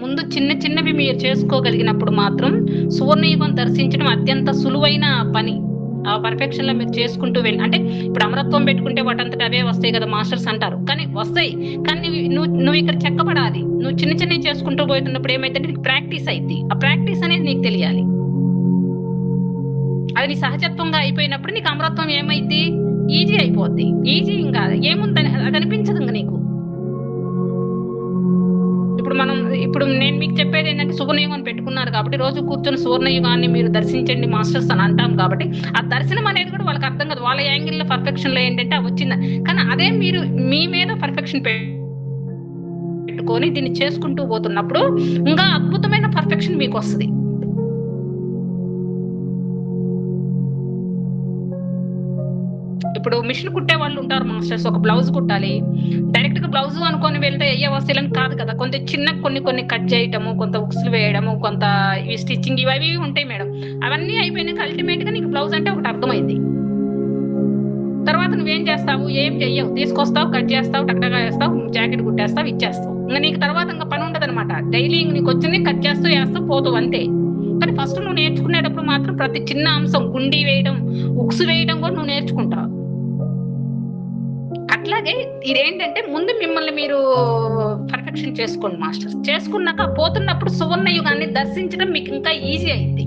ముందు చిన్న చిన్నవి మీరు చేసుకోగలిగినప్పుడు మాత్రం సువర్ణయుగం దర్శించడం అత్యంత సులువైన పని. ఆ పర్ఫెక్షన్లో మీరు చేసుకుంటూ వెళ్ళి అంటే ఇప్పుడు అమరత్వం పెట్టుకుంటే వాటంతట అవే వస్తాయి కదా మాస్టర్స్ అంటారు. కానీ వస్తాయి. కానీ నువ్వు నువ్వు- నువ్వు ఇక్కడ చెక్కబడాలి. నువ్వు చిన్న చిన్నవి చేసుకుంటూ పోతున్నప్పుడు ఏమైతే నీకు ప్రాక్టీస్ అయింది ఆ ప్రాక్టీస్ అనేది నీకు తెలియాలి. అది నీ సహజత్వంగా అయిపోయినప్పుడు నీకు అమరత్వం ఏమైంది ఈజీ అయిపోద్ది. ఈజీ ఇంకా ఏముందని అది అనిపించదు ఇంకా నీకు. ఇప్పుడు నేను మీకు చెప్పేది ఏంటంటే సువర్ణయుగం పెట్టుకున్నారు కాబట్టి రోజు కూర్చొని సువర్ణయుగాన్ని మీరు దర్శించండి మాస్టర్స్ అని అంటాం కాబట్టి ఆ దర్శనం అనేది కూడా వాళ్ళకి అర్థం కాదు. వాళ్ళ యాంగిల్లో పర్ఫెక్షన్లో ఏంటంటే అది వచ్చింది. కానీ అదే మీరు మీ మీద పర్ఫెక్షన్ పెట్టుకొని దీన్ని చేసుకుంటూ పోతున్నప్పుడు ఇంకా అద్భుతమైన పర్ఫెక్షన్ మీకు వస్తుంది. ఇప్పుడు మిషన్ కుట్టే వాళ్ళు ఉంటారు మాస్టర్స్ ఒక బ్లౌజ్ కుట్టాలి. డైరెక్ట్గా బ్లౌజ్ అనుకొని వెళ్తే అయ్యే వస్తువులని కాదు కదా. కొంత చిన్న కొన్ని కొన్ని కట్ చేయటము కొంత ఉక్సులు వేయడము కొంత ఈ స్టిచ్చింగ్ ఇవి అవి ఉంటాయి మేడం. అవన్నీ అయిపోయినాక అల్టిమేట్గా నీకు బ్లౌజ్ అంటే ఒకటి అర్థమైంది. తర్వాత నువ్వేం చేస్తావు? ఏం చెయ్యవు? తీసుకొస్తావు కట్ చేస్తావు టక్టగా వేస్తావు జాకెట్ కుట్టేస్తావు ఇచ్చేస్తావు. ఇంకా నీకు తర్వాత ఇంకా పని ఉండదు అనమాట డైలీ నీకు వచ్చింది కట్ చేస్తూ వేస్తూ పోతావు అంతే. కానీ ఫస్ట్ నువ్వు నేర్చుకునేటప్పుడు మాత్రం ప్రతి చిన్న అంశం గుండి వేయడం ఉక్స్ వేయడం కూడా నువ్వు నేర్చుకుంటావు. అలాగే ఇదేంటంటే ముందు మిమ్మల్ని మీరు పర్ఫెక్షన్ చేసుకోండి మాస్టర్స్. చేసుకున్నాక పోతున్నప్పుడు సువర్ణ యుగాన్ని దర్శించడం మీకు ఇంకా ఈజీ అయింది.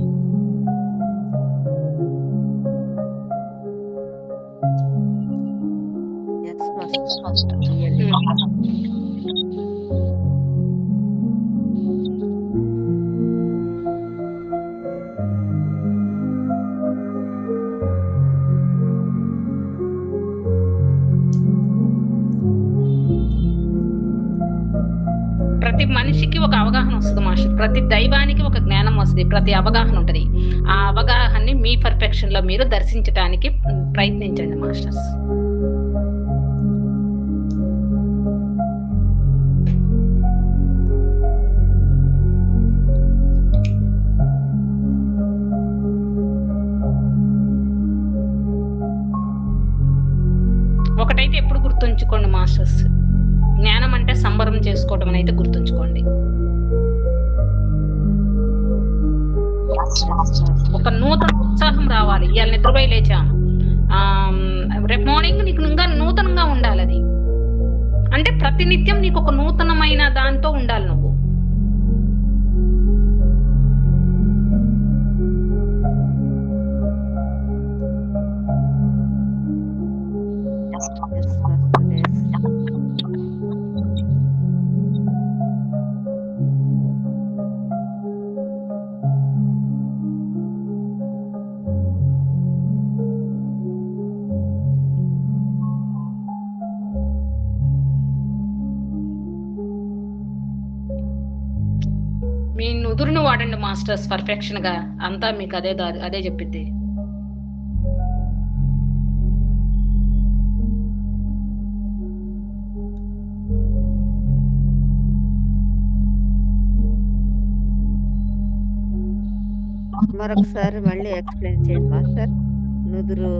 ఒక అవగాహన వస్తుంది మాస్టర్. ప్రతి దైవానికి ఒక జ్ఞానం వస్తుంది ప్రతి అవగాహన ఉంటుంది. ఆ అవగాహనని మీ పర్ఫెక్షన్లో మీరు దర్శించడానికి ప్రయత్నించండి మాస్టర్స్. ఒకటైతే ఎప్పుడు గుర్తుంచుకోండి మాస్టర్స్. అంటే చేసుకోవటం అని అయితే గుర్తుంచుకోండి. ఒక నూతన ఉత్సాహం రావాలి. ఇవాళ నిద్రపోయి లేచాం ఆమ్, రేపు మార్నింగ్ నీకు ఇంకా నూతనంగా ఉండాలి అది. అంటే ప్రతినిత్యం నీకు ఒక నూతనమైన దాంతో ఉండాలి నువ్వు. వాడండి మాస్టర్స్. పర్ఫెక్షన్గా అంతా మీకు అదే అదే చెప్పిద్ది. మరొకసారి మళ్ళీ ఎక్స్ప్లెయిన్ చేయండి మాస్టర్. నుదురు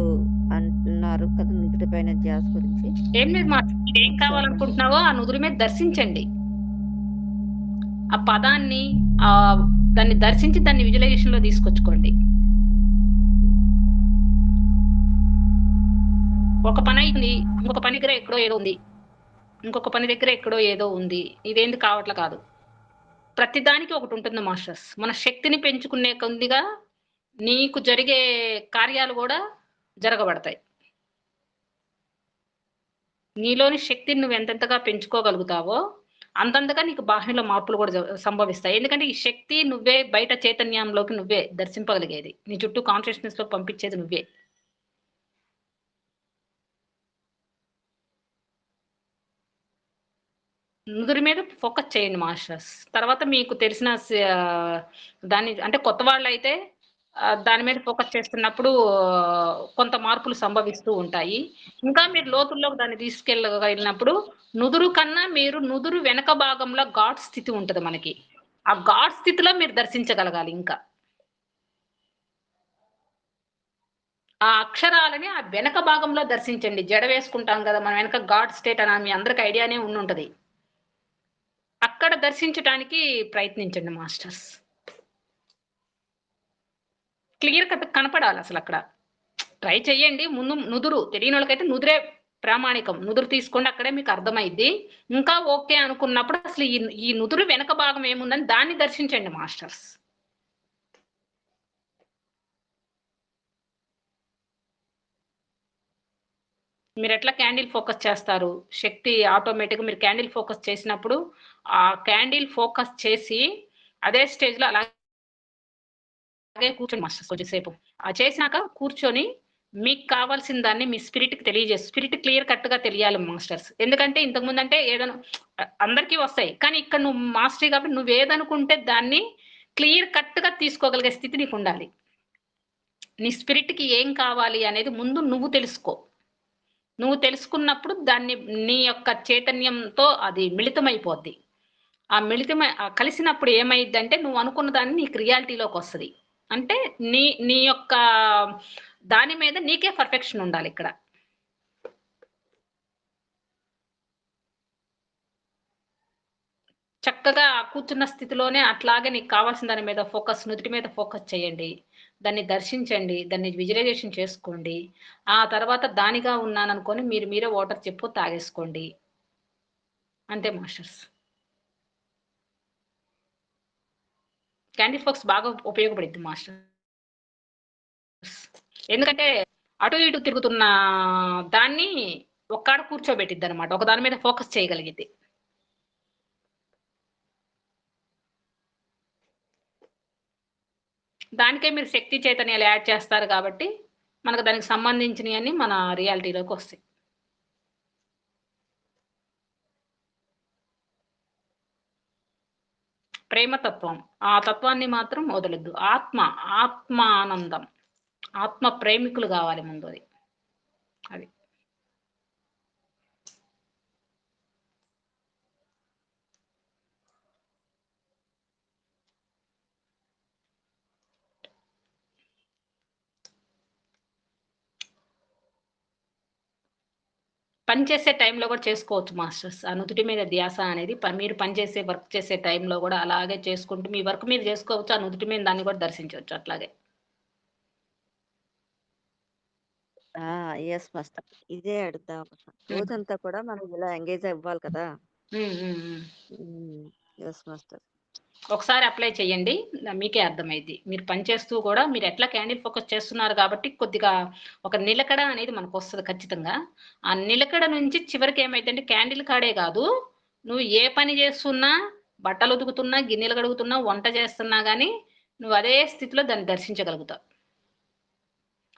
అంటున్నారు కదా నుదుటి పైన జాస్ గురించి. ఏం లేదు మా ఏం కావాలనుకుంటున్నావో ఆ నుదురు మీద దర్శించండి. ఆ పదాన్ని ఆ దాన్ని దర్శించి దాన్ని విజువలైజేషన్లో తీసుకొచ్చుకోండి. ఒక పని అయింది ఇంకొక పని దగ్గర ఎక్కడో ఏదో ఉంది. ఇంకొక పని దగ్గర ఎక్కడో ఏదో ఉంది. ఇదేంది కావట్ల కాదు. ప్రతిదానికి ఒకటి ఉంటుంది మాస్టర్స్. మన శక్తిని పెంచుకునే కొద్దిగా నీకు జరిగే కార్యాలు కూడా జరగబడతాయి. నీలోని శక్తిని నువ్వు ఎంతెంతగా పెంచుకోగలుగుతావో అంతంతగా నీకు బాహ్యంలో మార్పులు కూడా సంభవిస్తాయి. ఎందుకంటే ఈ శక్తి నువ్వే బయట చైతన్యంలోకి నువ్వే దర్శింపగలిగేది. నీ చుట్టూ కాన్షియస్నెస్లో పంపించేది నువ్వే. నుదురి మీద ఫోకస్ చేయండి మాస్టర్స్. తర్వాత మీకు తెలిసిన దాన్ని అంటే కొత్త వాళ్ళు అయితే దాని మీద ఫోకస్ చేస్తున్నప్పుడు కొంత మార్పులు సంభవిస్తూ ఉంటాయి. ఇంకా మీరు లోతుల్లోకి దాన్ని తీసుకెళ్ళగలిగినప్పుడు నుదురు కన్నా మీరు నుదురు వెనక భాగంలో ఘాట్ స్థితి ఉంటుంది మనకి. ఆ ఘాట్ స్థితిలో మీరు దర్శించగలగాలి ఇంకా. ఆ అక్షరాలని ఆ వెనక భాగంలో దర్శించండి. జడ వేసుకుంటాం కదా మనం వెనక గాడ్ స్టేట్ అని మీ అందరికి ఐడియానే ఉండి అక్కడ దర్శించడానికి ప్రయత్నించండి మాస్టర్స్. క్లియర్ కట్ కనపడాలి అసలు అక్కడ. ట్రై చేయండి ముందు నుదురు తెలియని వాళ్ళకైతే నుదురే ప్రామాణికం. నుదురు తీసుకోండి అక్కడే మీకు అర్థమైద్ది. ఇంకా ఓకే అనుకున్నప్పుడు అసలు ఈ ఈ నుదురు వెనక భాగం ఏముందని దాన్ని దర్శించండి మాస్టర్స్. మీరు ఎట్లా క్యాండిల్ ఫోకస్ చేస్తారు? శక్తి ఆటోమేటిక్గా మీరు క్యాండిల్ ఫోకస్ చేసినప్పుడు ఆ క్యాండిల్ ఫోకస్ చేసి అదే స్టేజ్లో అలాగే కూర్చొని మాస్టర్స్ కొద్దిసేపు. ఆ చేసినాక కూర్చొని మీకు కావాల్సిన దాన్ని మీ స్పిరిట్కి తెలియజేసి స్పిరిట్ క్లియర్ కట్గా తెలియాలి మాస్టర్స్. ఎందుకంటే ఇంతకుముందు అంటే ఏదైనా అందరికీ వస్తాయి. కానీ ఇక్కడ నువ్వు మాస్టరీ కాబట్టి నువ్వు ఏదనుకుంటే దాన్ని క్లియర్ కట్గా తీసుకోగలిగే స్థితి నీకు ఉండాలి. నీ స్పిరిట్కి ఏం కావాలి అనేది ముందు నువ్వు తెలుసుకో. నువ్వు తెలుసుకున్నప్పుడు దాన్ని నీ యొక్క చైతన్యంతో అది మిళితమైపోద్ది. ఆ మిళితమై కలిసినప్పుడు ఏమైద్ది అంటే నువ్వు అనుకున్న దాన్ని నీకు రియాలిటీలోకి వస్తుంది. అంటే నీ నీ యొక్క దాని మీద నీకే పర్ఫెక్షన్ ఉండాలి ఇక్కడ. చక్కగా కూర్చున్న స్థితిలోనే అట్లాగే నీకు కావాల్సిన దాని మీద ఫోకస్ నుదుటి మీద ఫోకస్ చేయండి. దాన్ని దర్శించండి దాన్ని విజువలైజేషన్ చేసుకోండి. ఆ తర్వాత దానిగా ఉన్నాననుకొని మీరు మీరే వాటర్ చెప్పు తాగేసుకోండి. అంతే మాస్టర్స్. క్యాండిల్ ఫోక్స్ బాగా ఉపయోగపడుద్ది మాస్టర్. ఎందుకంటే అటు ఇటు తిరుగుతున్న దాన్ని ఒక్కడ కూర్చోబెట్టిద్ది అనమాట ఒక దాని మీద ఫోకస్ చేయగలిగింది దానికే మీరు శక్తి చైతన్యాలు యాడ్ చేస్తారు కాబట్టి మనకు దానికి సంబంధించినవి అన్ని మన రియాలిటీలోకి వస్తాయి. ప్రేమతత్వం. ఆ తత్వాన్ని మాత్రం వదలద్దు. ఆత్మ ఆత్మ ఆనందం ఆత్మ ప్రేమికులు కావాలి ముందు అది. అది. పని చేసే టైంలో కూడా చేసుకోవచ్చు మాస్టర్స్. ఆ నుదుటి మీద ధ్యాస అనేది మీరు పని చేసే వర్క్ చేసే టైంలో కూడా అలాగే చేసుకుంటూ మీ వర్క్ మీరు చేసుకోవచ్చు ఆ నుదుటి మీద దాన్ని కూడా దర్శించవచ్చు అట్లాగే. ఎస్ మాస్టర్ ఇదే అడుగుదాం. రోజంతా కూడా మనం ఇలా ఎంగేజ్ అవ్వాలి కదా. ఎస్ మాస్టర్ ఒకసారి అప్లై చేయండి. మీకే అర్థమైంది మీరు పని చేస్తూ కూడా మీరు ఎట్లా క్యాండిల్ ఫోకస్ చేస్తున్నారు కాబట్టి కొద్దిగా ఒక నిలకడ అనేది మనకు వస్తుంది ఖచ్చితంగా. ఆ నిలకడ నుంచి చివరికి ఏమైందంటే క్యాండిల్ కాడే కాదు. నువ్వు ఏ పని చేస్తున్నా బట్టలు ఉతుకుతున్నా గిన్నెలు కడుగుతున్నా వంట చేస్తున్నా కానీ నువ్వు అదే స్థితిలో దాన్ని దర్శించగలుగుతావు.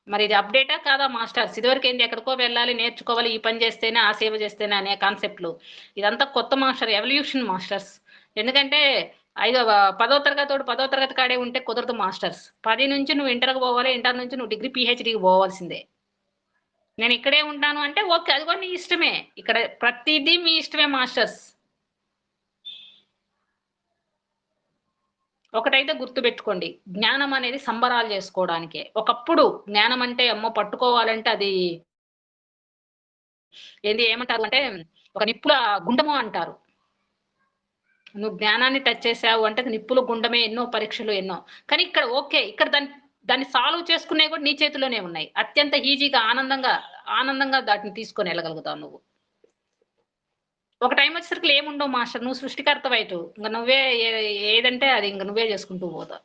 మరి ఇది అప్డేటా కాదా మాస్టర్స్? ఇదివరకు ఏంది? ఎక్కడికో వెళ్ళాలి నేర్చుకోవాలి ఈ పని చేస్తేనే ఆ సేవ చేస్తేనే అనే కాన్సెప్ట్లు. ఇదంతా కొత్త మాస్టర్ ఎవల్యూషన్ మాస్టర్స్. ఎందుకంటే ఐదో పదో తరగతి తోడు పదో తరగతి కాడే ఉంటే కుదరదు మాస్టర్స్. పది నుంచి నువ్వు ఇంటర్కి పోవాలి ఇంటర్ నుంచి నువ్వు డిగ్రీ పిహెచ్డికి పోవాల్సిందే. నేను ఇక్కడే ఉంటాను అంటే ఓకే అది కూడా నీ ఇష్టమే. ఇక్కడ ప్రతిదీ మీ ఇష్టమే మాస్టర్స్. ఒకటైతే గుర్తుపెట్టుకోండి జ్ఞానం అనేది సంబరాలు చేసుకోవడానికే. ఒకప్పుడు జ్ఞానం అంటే అమ్మో పట్టుకోవాలంటే అది ఏంది ఏమంటారు అంటే ఒక నిప్పుల గుండము అంటారు. నువ్వు జ్ఞానాన్ని టచ్ చేసావు అంటే నిప్పులు నిప్పుల గుండమే ఎన్నో పరీక్షలు ఎన్నో. కానీ ఇక్కడ ఓకే ఇక్కడ దాన్ని దాన్ని సాల్వ్ చేసుకునే కూడా నీ చేతిలోనే ఉన్నాయి. అత్యంత ఈజీగా ఆనందంగా ఆనందంగా దాటిని తీసుకొని వెళ్ళగలుగుతావు నువ్వు. ఒక టైం వచ్చేసరికి ఏముండవు మాస్టర్? నువ్వు సృష్టికర్త ఇంకా నువ్వే ఏదంటే అది ఇంకా నువ్వే చేసుకుంటూ పోతావు.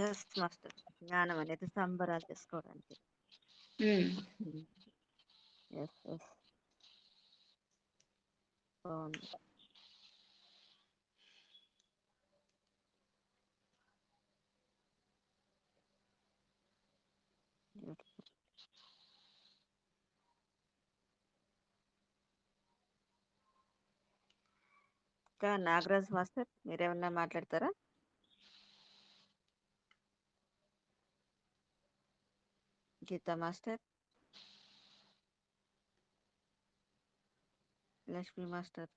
ఎస్ మాస్టర్ జ్ఞానం అనేది సంబరాలు చేసుకోవడానికి. ఉమ్. ఎస్ ఎస్ బాగుంది. ఇంకా నాగరాజ్ మాస్టర్ మీరేమన్నా మాట్లాడతారా? Jittermasted. master. spiel Masted.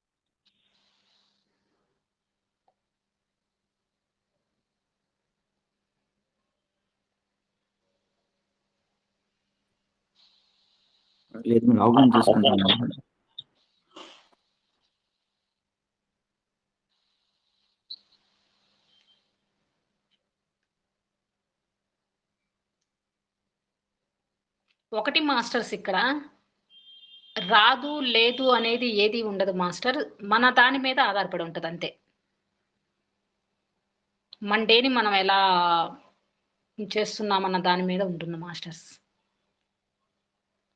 Jetzt mit Augen das ఒకటి మాస్టర్స్ ఇక్కడ. రాదు లేదు అనేది ఏది ఉండదు మాస్టర్. మన దాని మీద ఆధారపడి ఉంటుంది అంతే. మన డేని మనం ఎలా చేస్తున్నామన్న దాని మీద ఉంటుంది మాస్టర్స్.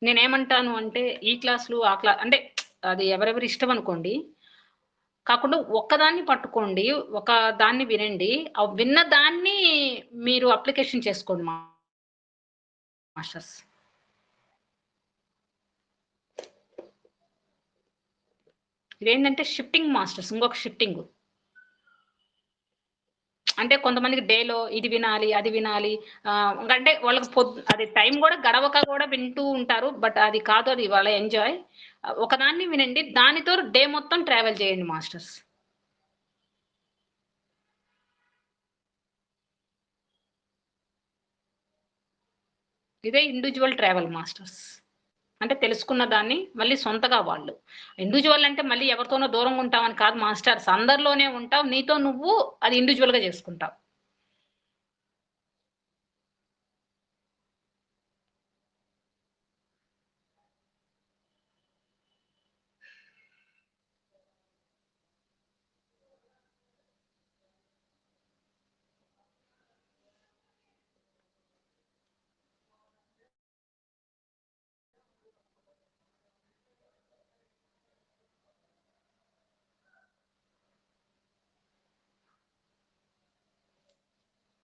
నేనేమంటాను అంటే ఈ క్లాసులు ఆ క్లాస్ అంటే అది ఎవరెవరి ఇష్టం అనుకోండి. కాకుండా ఒక్కదాన్ని పట్టుకోండి ఒక దాన్ని వినండి. ఆ విన్న దాన్ని మీరు అప్లికేషన్ చేసుకోండి మా మాస్టర్స్. ఇదేంటంటే షిఫ్టింగ్ మాస్టర్స్ ఇంకొక షిఫ్టింగ్. అంటే కొంతమందికి డేలో ఇది వినాలి అది వినాలి అంటే వాళ్ళకి పొద్దు అది టైం కూడా గడవక కూడా వింటూ ఉంటారు బట్ అది కాదు అది వాళ్ళ ఎంజాయ్. ఒకదాన్ని వినండి దానితో డే మొత్తం ట్రావెల్ చేయండి మాస్టర్స్. ఇదే ఇండివిజువల్ ట్రావెల్ మాస్టర్స్. అంటే తెలుసుకున్న దాన్ని మళ్ళీ సొంతగా వాళ్ళు. ఇండివిజువల్ అంటే మళ్ళీ ఎవరితోనో దూరంగా ఉంటామని కాదు మాస్టర్స్ అందరిలోనే ఉంటావు. నీతో నువ్వు అది ఇండివిజువల్గా చేసుకుంటావు.